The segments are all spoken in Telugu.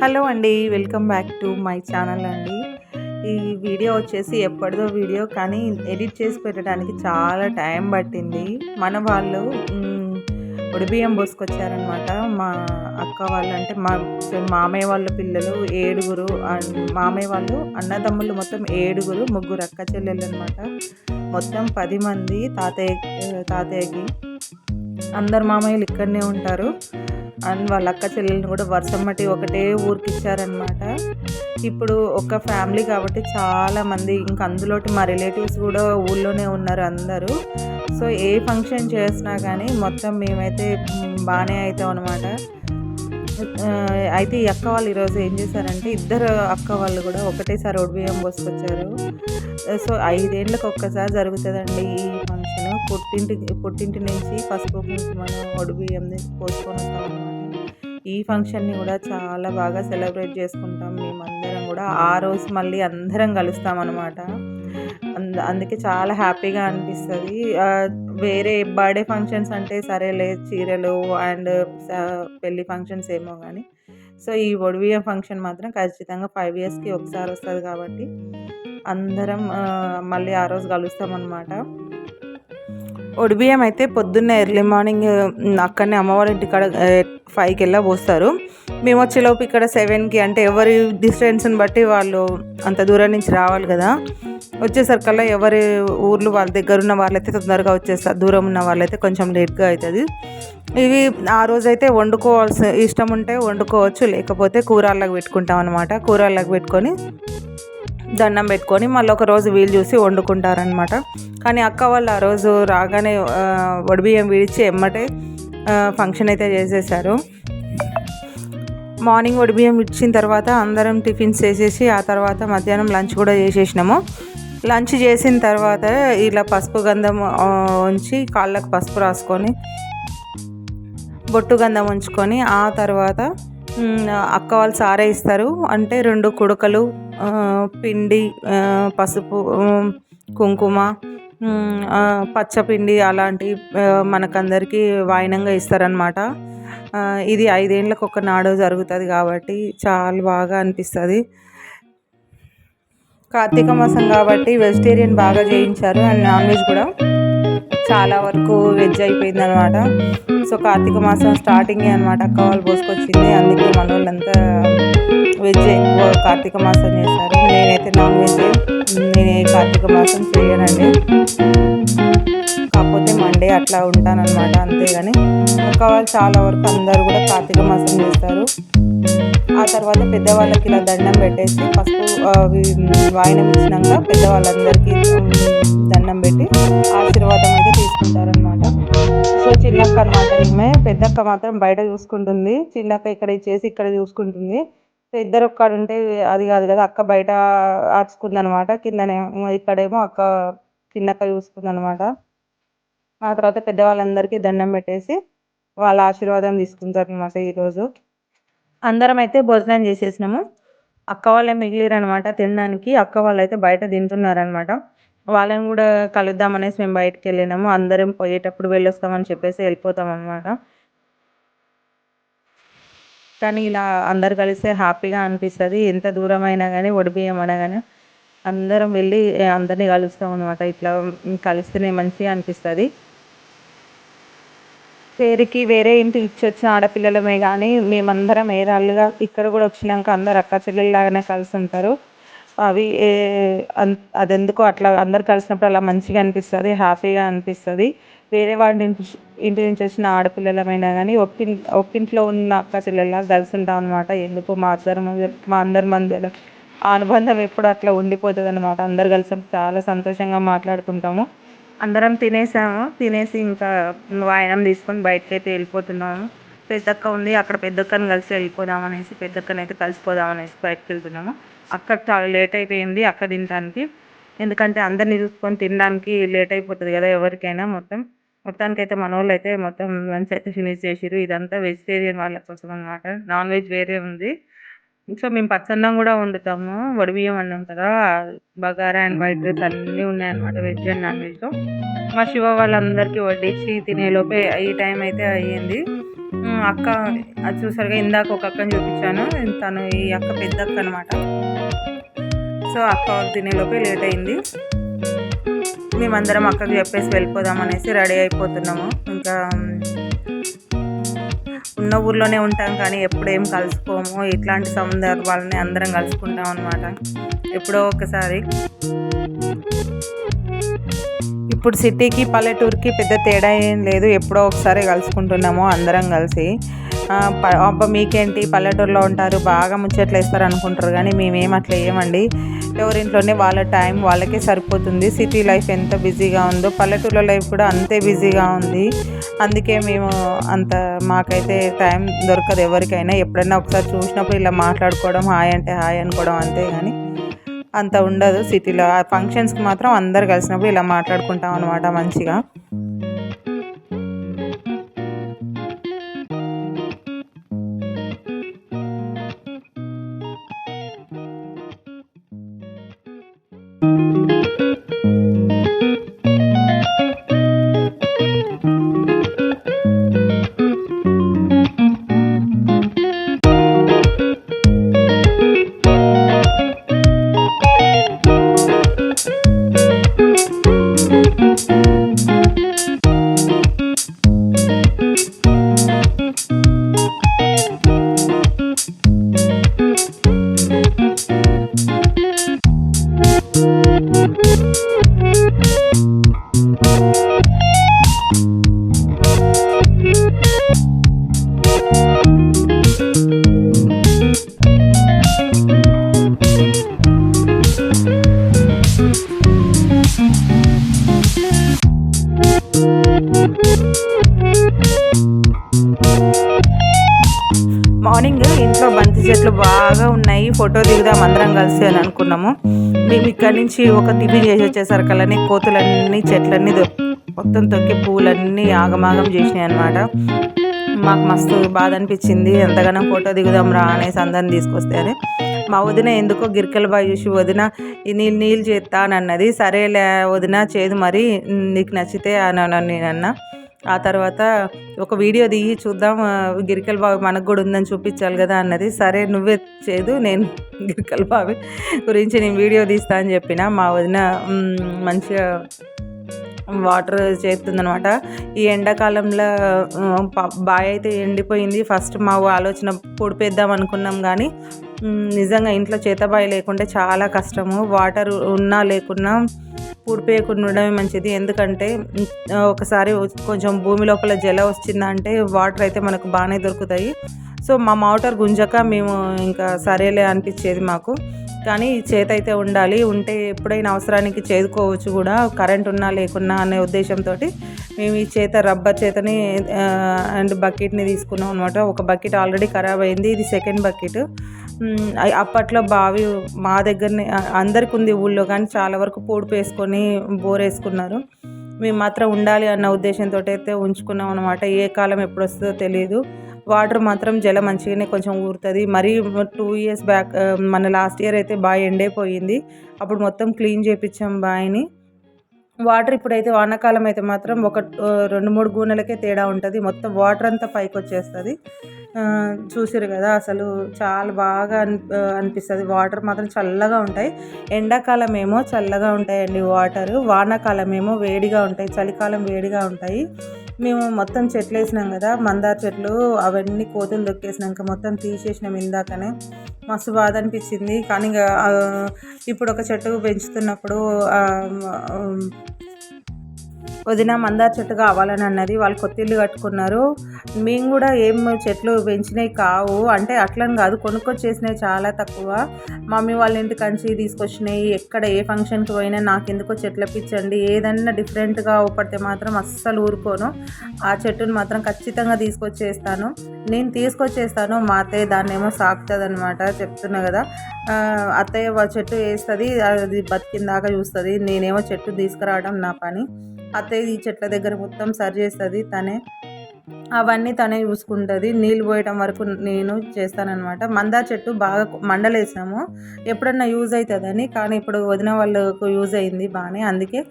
హలో అండి welcome back to my channel అండి. ఈ వీడియో వచ్చేసి ఎప్పటిదో వీడియో కానీ ఎడిట్ చేసి పెట్టడానికి చాలా టైం పట్టింది. మన వాళ్ళు ఉడిబియ్యం పోసుకొచ్చారనమాట మా అక్క వాళ్ళు అంటే మా మామయ్య వాళ్ళ పిల్లలు ఏడుగురు మామయ్య వాళ్ళు అన్నదమ్ములు మొత్తం ఏడుగురు ముగ్గురు అక్క చెల్లెళ్ళు అనమాట మొత్తం పది మంది తాతయ్య తాతయ్యకి. అందరు మామయ్యలు ఇక్కడనే ఉంటారు. అండ్ వాళ్ళ అక్క చెల్లెల్ని కూడా వర్షం మట్టి ఒకటే ఊరికి ఇచ్చారనమాట ఇప్పుడు ఒక ఫ్యామిలీ కాబట్టి చాలా మంది ఇంకా అందులోటి మా రిలేటివ్స్ కూడా ఊళ్ళోనే ఉన్నారు అందరూ. సో ఏ ఫంక్షన్ చేసినా కానీ మొత్తం మేమైతే బాగానే అవుతాం అనమాట అయితే ఈ అక్క వాళ్ళు ఈరోజు ఏం చేశారంటే ఇద్దరు అక్క వాళ్ళు కూడా ఒకటేసారి ఒడిబియ్యం పోసుకొచ్చారు సో ఐదేళ్ళకి ఒక్కసారి జరుగుతుందండి ఈ ఫంక్షన్. పుట్టింటి పుట్టింటి నుంచి పసుపు కుంకుమను ఒడిబియ్యం పోసుకొని వస్తాం. ఈ ఫంక్షన్ని కూడా చాలా బాగా సెలబ్రేట్ చేసుకుంటాం మేమందరం కూడా. ఆ రోజు మళ్ళీ అందరం కలుస్తాం అనమాట అంద అందుకే చాలా హ్యాపీగా అనిపిస్తుంది. వేరే బర్త్డే ఫంక్షన్స్ అంటే సరేలే చీరలు అండ్ పెళ్ళి ఫంక్షన్స్ ఏమో కానీ సో ఈ ఒడివియం ఫంక్షన్ మాత్రం ఖచ్చితంగా ఫైవ్ ఇయర్స్కి ఒకసారి వస్తుంది కాబట్టి అందరం మళ్ళీ ఆ రోజు కలుస్తామన్నమాట ఒడిబియ్యం అయితే పొద్దున్నే ఎర్లీ మార్నింగ్ అక్కడనే అమ్మవారి ఇంటి కాడ ఫైవ్కి వెళ్ళా పోస్తారు. మేము వచ్చేలోపు ఇక్కడ సెవెన్కి అంటే ఎవరి డిస్టెన్స్ని బట్టి వాళ్ళు అంత దూరం నుంచి రావాలి కదా. వచ్చేసరికల్లా ఎవరి ఊర్లు వాళ్ళ దగ్గర ఉన్న వాళ్ళైతే తొందరగా వచ్చేస్తారు దూరం ఉన్న వాళ్ళైతే కొంచెం లేట్గా అవుతుంది ఇవి ఆ రోజైతే వండుకోవాల్సి ఇష్టం ఉంటే వండుకోవచ్చు లేకపోతే కూరల్లాగా పెట్టుకుంటాం అనమాట కూరల్లాగా పెట్టుకొని దండం పెట్టుకొని మళ్ళీ ఒక రోజు వీలు చూసి వండుకుంటారనమాట కానీ అక్క వాళ్ళు ఆ రోజు రాగానే వడిబియ్యం విడిచి ఎమ్మటే ఫంక్షన్ అయితే చేసేసారు మార్నింగ్ వడిబియ్యం ఇచ్చిన తర్వాత అందరం టిఫిన్స్ చేసేసి ఆ తర్వాత మధ్యాహ్నం లంచ్ కూడా చేసేసినాము. లంచ్ చేసిన తర్వాత ఇలా పసుపు గంధం ఉంచి కాళ్ళకు పసుపు రాసుకొని బొట్టు గంధం ఉంచుకొని ఆ తర్వాత అక్క వాళ్ళు సారే ఇస్తారు. అంటే రెండు కుడకలు పిండి పసుపు కుంకుమ పచ్చపిండి అలాంటి మనకందరికీ వాయినంగా ఇస్తారనమాట ఇది ఐదేళ్ళకు ఒక నాడు జరుగుతుంది కాబట్టి చాలా బాగా అనిపిస్తుంది. కార్తీక మాసం కాబట్టి వెజిటేరియన్ బాగా చేయించారు అండ్ నాన్ వెజ్ కూడా. చాలా వరకు వెజ్ అయిపోయింది అనమాట సో కార్తీక మాసం స్టార్టింగ్ అనమాట అక్క వాళ్ళు పోసుకొచ్చింది. అందుకే మన వాళ్ళంతా వెజ్ ఎక్కువ కార్తీక మాసం చేస్తారు నేనైతే నాన్ వెజ్ నేను కార్తీక మాసం చేయనండి. కాకపోతే మండే అట్లా ఉంటానన్నమాట అంతేగాని అక్క చాలా వరకు అందరూ కూడా కార్తీక మాసం చేస్తారు. ఆ తర్వాత పెద్దవాళ్ళకి ఇలా దండం పెట్టేసి ఫస్ట్ వాయినం ఇచ్చినాక పెద్దవాళ్ళందరికీ దండం పెట్టి ఆశీర్వాదం అయితే తీసుకుంటారనమాట సో చిన్నక్క అనమాట ఈమె పెద్దక్క మాత్రం బయట చూసుకుంటుంది. చిన్నక్క ఇక్కడ చేసి ఇక్కడ చూసుకుంటుంది. ఇద్దరు ఒక్కడ ఉంటే అది కాదు కదా అక్క బయట ఆర్చుకుంది అనమాట కిందనే ఇక్కడేమో అక్క చిన్నక్క చూసుకుంది అనమాట ఆ తర్వాత పెద్దవాళ్ళందరికీ దండం పెట్టేసి వాళ్ళ ఆశీర్వాదం తీసుకుంటారు అనమాట ఈరోజు. అందరం అయితే భోజనం చేసేసినాము. అక్క వాళ్ళే మిగిలిరనమాట తినడానికి. అక్క వాళ్ళు అయితే బయట తింటున్నారనమాట వాళ్ళని కూడా కలుద్దాం అనేసి మేము బయటకు వెళ్ళినాము అందరం పోయేటప్పుడు వెళ్ళొస్తామని చెప్పేసి వెళ్ళిపోతాం అనమాట కానీ ఇలా అందరు కలిస్తే హ్యాపీగా అనిపిస్తుంది. ఎంత దూరం అయినా కానీ ఒడిబియ్యం అనగానే అందరం వెళ్ళి అందరినీ కలుస్తాం అనమాట ఇట్లా కలిస్తేనే మంచిగా అనిపిస్తుంది. పేరుకి వేరే ఇంటి ఇచ్చి వచ్చిన ఆడపిల్లలమే కానీ మేమందరం ఏరాళ్ళుగా ఇక్కడ కూడా వచ్చినాక అందరు అక్క చెల్లెళ్ళలాగానే కలిసి ఉంటారు అవి ఏ అదెందుకో అట్లా అందరు కలిసినప్పుడు అలా మంచిగా అనిపిస్తుంది హ్యాపీగా అనిపిస్తుంది. వేరే వాడి ఇంటి నుంచి వచ్చిన ఆడపిల్లలమైనా కానీ ఒక్కి ఒక్కింట్లో ఉన్న అక్క చెల్లెల్లా కలిసి ఉంటాం అనమాట ఎందుకో? మా అందరి మధ్య మా అందరి మధ్యలో ఆ అనుబంధం ఎప్పుడు అట్లా ఉండిపోతుంది అనమాట అందరు కలిసి చాలా సంతోషంగా మాట్లాడుకుంటాము. అందరం తినేసాము. తినేసి ఇంకా వాయనం తీసుకొని బయటకి అయితే వెళ్ళిపోతున్నాము. పెద్దక్క ఉంది. అక్కడ పెద్దక్కని కలిసి వెళ్ళిపోదాం అనేసి పెద్దక్కని అయితే కలిసిపోదాం అనేసి బయటకు వెళ్తున్నాము. అక్కడ చాలా లేట్ అయిపోయింది అక్క తినడానికి ఎందుకంటే అందరిని చూసుకొని తినడానికి లేట్ అయిపోతుంది కదా ఎవరికైనా మొత్తం. మొత్తానికి అయితే మన వాళ్ళు అయితే మొత్తం లంచ్ అయితే ఫినిష్ చేసిరు ఇదంతా వెజిటేరియన్ వాళ్ళ కోసం అనమాట నాన్ వెజ్ వేరే ఉంది. సో మేము పచ్చన్నం కూడా వండుతాము. వడిబియ్యం అన్నం కదా. బగారా అండ్ వైట్ రైస్ అన్నీ ఉన్నాయన్నమాట వెజ్ అండ్ నాన్ వెజ్లో. మా శివ వాళ్ళందరికీ వడ్డించి తినేలోపే ఈ టైం అయితే అయ్యింది. అక్క అది చూసారుగా ఇందాక ఒక అక్కని చూపించాను. తను ఈ అక్క పెద్ద అక్క అనమాట సో అక్క తినేలోపే లేట్ అయింది మేమందరం అక్కకి చెప్పేసి వెళ్ళిపోదాం అనేసి రెడీ అయిపోతున్నాము. ఇంకా ఉన్న ఊర్లోనే ఉంటాం కానీ ఎప్పుడేం కలుసుకోము. ఇట్లాంటి సందర్భాలని అందరం కలుసుకుంటాం అనమాట ఎప్పుడో ఒకసారి. ఇప్పుడు సిటీకి పల్లెటూరుకి పెద్ద తేడా ఏం లేదు. ఎప్పుడో ఒకసారి కలుసుకుంటున్నాము అందరం కలిసి. అబ్బా మీకేంటి? పల్లెటూరులో ఉంటారు బాగా ముచ్చట్లు వేస్తారు అనుకుంటారు కానీ మేమేం అట్లా ఏమండి. ఎవరింట్లోనే వాళ్ళ టైం వాళ్ళకే సరిపోతుంది. సిటీ లైఫ్ ఎంత బిజీగా ఉందో పల్లెటూరులో లైఫ్ కూడా అంతే బిజీగా ఉంది. అందుకే మేము అంత మాకైతే టైం దొరకదు ఎవరికైనా. ఎప్పుడైనా ఒకసారి చూసినప్పుడు ఇలా మాట్లాడుకోవడం హాయ్ అంటే హాయ్ అనుకోవడం అంతే కానీ అంత ఉండదు సిటీలో. ఆ ఫంక్షన్స్కి మాత్రం అందరు కలిసినప్పుడు ఇలా మాట్లాడుకుంటాం అనమాట మంచిగా. మార్నింగ్ కలిసి అని అనుకున్నాము. మేము ఇక్కడి నుంచి ఒక టిఫిన్ చేసి వచ్చేసరికల్లని కోతులన్నీ చెట్లన్నీ మొత్తం తొక్కి పూలన్నీ ఆగమాగం చేసినాయి అనమాట మాకు మస్తు బాధ అనిపించింది. ఎంతగానో ఫోటో దిగుదాం రా అనేసి అందరిని తీసుకొస్తే అని మా వదిన ఎందుకో గిరికల బాయ్ చూసి వదిన నీళ్ళు నీళ్ళు చేస్తా అని అన్నది. సరేలే వదిన చేదు మరి నీకు నచ్చితే అని నేను అన్నా. ఆ తర్వాత ఒక వీడియో దిగి చూద్దాం గిరికల్ బావి మనకు కూడా ఉందని చూపించాలి కదా అన్నది. సరే నువ్వే చేదు నేను గిరికల బావి గురించి నేను వీడియో తీస్తా అని చెప్పిన. మా వదిన మంచిగా వాటర్ చేస్తుందనమాట ఈ ఎండాకాలంలో బాయ్ బావి అయితే ఎండిపోయింది. ఫస్ట్ మా ఆలోచన పొడిపేద్దాం అనుకున్నాం కానీ నిజంగా ఇంట్లో చేతబాయి లేకుంటే చాలా కష్టము. వాటర్ ఉన్నా లేకున్నా పూడిపోయకుండా ఉండడమే మంచిది. ఎందుకంటే ఒకసారి కొంచెం భూమి లోపల జల వచ్చిందంటే వాటర్ అయితే మనకు బాగానే దొరుకుతాయి. సో మా మోటార్ గుంజక మేము ఇంకా సరేలే అనిపించేది మాకు. కానీ చేత అయితే ఉండాలి. ఉంటే ఎప్పుడైనా అవసరానికి చేదుకోవచ్చు కూడా. కరెంట్ ఉన్నా లేకున్నా అనే ఉద్దేశంతో మేము ఈ చేత రబ్బర్ చేతని అండ్ బకెట్ని తీసుకున్నాం అనమాట ఒక బకెట్ ఆల్రెడీ ఖరాబ్ అయింది. ఇది సెకండ్ బకెట్. అప్పట్లో బావి మా దగ్గరనే అందరికి ఉంది ఊళ్ళో కానీ చాలా వరకు పూడిపు వేసుకొని బోర్ వేసుకున్నారు. మేము మాత్రం ఉండాలి అన్న ఉద్దేశంతో అయితే ఉంచుకున్నాం అనమాట ఏ కాలం ఎప్పుడు వస్తుందో తెలియదు. వాటర్ మాత్రం జల మంచిగానే కొంచెం ఊరుతుంది. మరీ టూ ఇయర్స్ బ్యాక్ మన లాస్ట్ ఇయర్ అయితే బాగా ఎండైపోయింది. అప్పుడు మొత్తం క్లీన్ చేయించాం బావిని వాటర్ ఇప్పుడైతే వానాకాలం అయితే మాత్రం ఒక రెండు మూడు గూనెలకే తేడా ఉంటుంది. మొత్తం వాటర్ అంతా పైకి వచ్చేస్తుంది చూసారు కదా అసలు చాలా బాగా అని అనిపిస్తుంది. వాటర్ మాత్రం చల్లగా ఉంటాయి. ఎండాకాలం ఏమో చల్లగా ఉంటాయండి వాటర్. వానాకాలం ఏమో వేడిగా ఉంటాయి. చలికాలం వేడిగా ఉంటాయి. మేము మొత్తం చెట్లు వేసినాం కదా మందార చెట్లు అవన్నీ కోతులు దొక్కేసినాక మొత్తం తీసేసినాం ఇందాకనే. మస్తు బాధ అనిపించింది. కానీ ఇంకా ఇప్పుడు ఒక చెట్టు పెంచుతున్నప్పుడు వదిన మందార చెట్టు కావాలని అన్నది వాళ్ళు కొత్త ఇల్లు కట్టుకున్నారు. మేము కూడా ఏం చెట్లు పెంచినవి కావు. అంటే అట్లని కాదు కొనుక్కొచ్చేసినవి చాలా తక్కువ. మమ్మీ వాళ్ళ ఇంటి కంచి తీసుకొచ్చినాయి ఎక్కడ ఏ ఫంక్షన్కి పోయినా నాకు ఎందుకో చెట్లు పిచ్చండి. ఏదన్నా డిఫరెంట్గా ఊపడితే మాత్రం అస్సలు ఊరుకోను. ఆ చెట్టుని మాత్రం ఖచ్చితంగా తీసుకొచ్చేస్తాను. నేను తీసుకొచ్చేస్తాను మా అత్తయ్య దాన్ని ఏమో సాకుతుంది అనమాట చెప్తున్నా కదా. అత్తయ్య చెట్టు వేస్తుంది అది బతికిందాకా చూస్తుంది. నేనేమో చెట్టు తీసుకురావడం నా పని. అత్తయ్య ఈ చెట్ల దగ్గర మొత్తం సరి చేస్తుంది తనే అవన్నీ తనే చూసుకుంటుంది. నీళ్ళు పోయటం వరకు నేను చేస్తానన్నమాట. మందార చెట్టు బాగా మండలేసాము. ఎప్పుడన్నా యూజ్ అవుతుందని కానీ ఇప్పుడు వదిన వాళ్ళకు యూజ్ అయింది బాగానే. అందుకే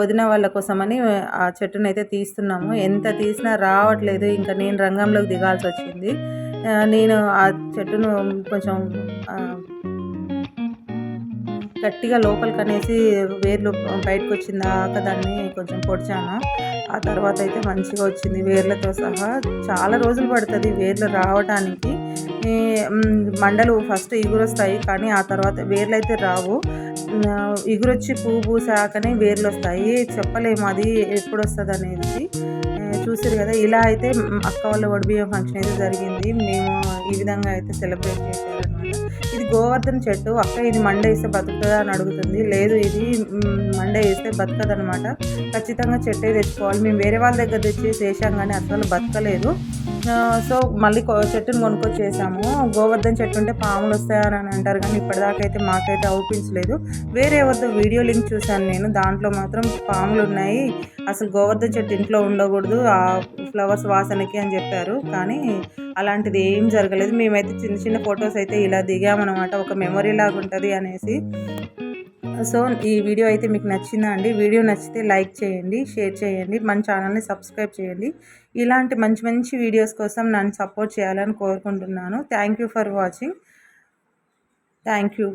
వదిన వాళ్ళ కోసమని ఆ చెట్టును అయితే తీస్తున్నాము. ఎంత తీసినా రావట్లేదు. ఇంకా నేను రంగంలోకి దిగాల్సి వచ్చింది. నేను ఆ చెట్టును కొంచెం గట్టిగా లోపలికి అనేసి వేర్లు బయటకు వచ్చిన దాకా దాన్ని కొంచెం పొడిచాను. ఆ తర్వాత అయితే మంచిగా వచ్చింది వేర్లతో సహా. చాలా రోజులు పడుతుంది వేర్లు రావడానికి మండలు ఫస్ట్ ఎగురొస్తాయి కానీ ఆ తర్వాత వేర్లు అయితే రావు ఇగురొచ్చి ఎగురొచ్చి పువ్వు పూసాకనే వేర్లు వస్తాయి చెప్పలేము అది ఎప్పుడు వస్తుంది అనేది చూసారు కదా ఇలా అయితే అక్క వాళ్ళ వడిబియ్యం ఫంక్షన్ అయితే జరిగింది. మేము ఈ విధంగా అయితే సెలబ్రేట్ చేశాము ఇది గోవర్ధన చెట్టు అక్క ఇది మండ వేస్తే బతుకుతుందా అని అడుగుతుంది. లేదు ఇది మండ వేస్తే బతకదనమాట ఖచ్చితంగా చెట్టే తెచ్చుకోవాలి. మేము వేరే వాళ్ళ దగ్గర తెచ్చేసి వేసాం కానీ అసలు బతకలేదు. సో మళ్ళీ చెట్టును కొనుక్కొచ్చేసాము. గోవర్ధన చెట్టు ఉంటే పాములు వస్తాయని అని అంటారు కానీ ఇప్పటిదాకా అయితే మాకైతే అవుపించలేదు వేరే ఎవరితో వీడియో లింక్ చూశాను నేను. దాంట్లో మాత్రం పాములు ఉన్నాయి. అసలు గోవర్ధన చెట్టు ఇంట్లో ఉండకూడదు ఆ ఫ్లవర్స్ వాసనకి అని చెప్పారు. కానీ అలాంటిది ఏం జరగలేదు. మేమైతే చిన్న చిన్న ఫొటోస్ అయితే ఇలా దిగామన్నమాట ఒక మెమొరీ లాగా ఉంటుంది అనేసి. సో ఈ వీడియో అయితే మీకు నచ్చిందా అండి? వీడియో నచ్చితే లైక్ చేయండి షేర్ చేయండి మన ఛానల్ని సబ్స్క్రైబ్ చేయండి. ఇలాంటి మంచి మంచి వీడియోస్ కోసం నన్ను సపోర్ట్ చేయాలని కోరుకుంటున్నాను. Thank you for watching. Thank you.